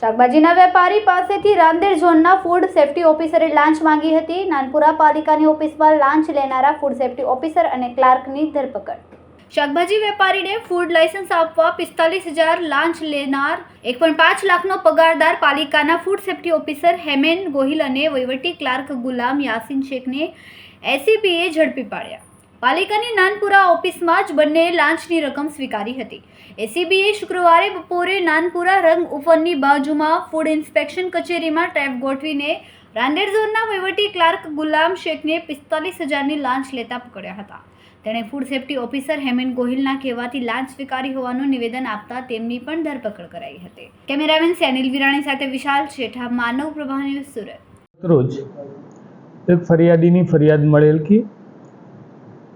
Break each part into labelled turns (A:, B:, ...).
A: શાકભાજીના વેપારી પાસેથી રાંદેર ઝોનના ફૂડ સેફ્ટી ઓફિસરે લાંચ માંગી હતી. નાનપુરા પાલિકાની ઓફિસમાં લાંચ લેનારા ફૂડ સેફ્ટી ઓફિસર અને ક્લાર્કની ધરપકડ. શાકભાજી વેપારીને ફૂડ લાયસન્સ આપવા પિસ્તાલીસ હજાર લાંચ લેનાર એક પણ પાંચ લાખનો પગારદાર પાલિકાના food safety officer Hemen Gohil અને વહીવટી ક્લાર્ક ગુલામ યાસીન શેખને એસીપીએ ઝડપી પાડ્યા. પાલિકાની નાનપુરા ઓફિસમાં જ બંને લાંચની રકમ સ્વીકારી હતી. એસીબીએ શુક્રવારે બપોરે નાનપુરા રંગ ઉપરની બાજુમાં ફૂડ ઇન્સ્પેક્શન કચેરીમાં ટ્રેપ ગોઠવીને રાંદેર ઝોનના વહીવટી ક્લાર્ક ગુલામ શેખને પિસ્તાલીસ હજારની લાંચ લેતા પકડ્યા હતા. તેણે ફૂડ સેફ્ટી ઓફિસર હેમેન ગોહિલના કહેવાથી લાંચ સ્વીકારી હોવાનું નિવેદન આપતા તેમની પણ ધરપકડ કરાઈ હતી. કેમેરામેન સેનિલ વિરાણી સાથે વિશાલ શેઠા, માનવ પ્રભા ન્યૂઝ સુરત.
B: રોજ એક ફરિયાદીની ફરિયાદ મળેલ કે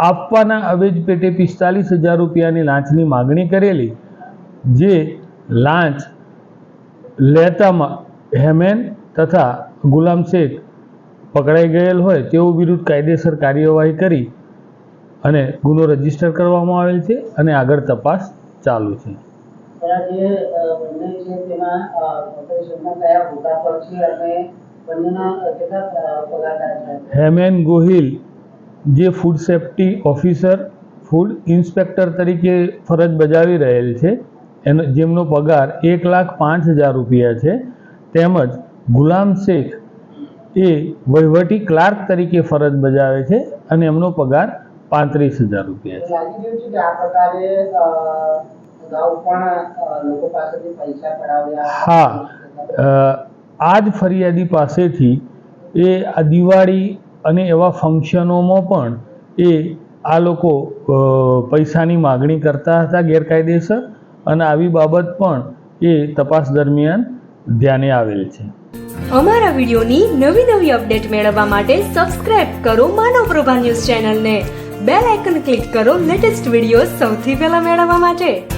B: આપવાના અવેજ પેટે પિસ્તાલીસ હજાર રૂપિયાની લાંચની માગણી કરેલી જે લાંચ લેતામાં હેમેન તથા ગુલામ શેખ પકડાઈ ગયેલ હોય તેઓ વિરુદ્ધ કાયદેસર કાર્યવાહી કરી અને ગુનો રજિસ્ટર કરવામાં આવેલ છે અને આગળ તપાસ ચાલુ છે. હેમેન ગોહિલ જે food safety officer food inspector તરીકે ફરજ બજાવી રહેલ છે. એનો જેમનો પગાર એક લાખ પાંચ હજાર રૂપિયા છે. તેમજ ગુલામ શેખ એ વહીવટી ક્લાર્ક તરીકે ફરજ બજાવે છે અને એમનો પગાર પાંત્રીસ હજાર રૂપિયા છે. હા આ જ ફરિયાદી પાસેથી એ આ દિવાળી અને એવા ફંક્શનોમાં પણ એ આ લોકો પૈસાની માગણી કરતા હતા ગેરકાયદેસર અને આવી બાબત પણ એ તપાસ દરમિયાન ધ્યાને આવેલ છે.
C: અમારા વિડીયોની નવી નવી અપડેટ મેળવવા માટે સબસ્ક્રાઇબ કરો માનવ પ્રભા ન્યૂઝ ચેનલને. બેલ આઇકન ક્લિક કરો લેટેસ્ટ વીડિયો સૌથી પહેલા મેળવવા માટે.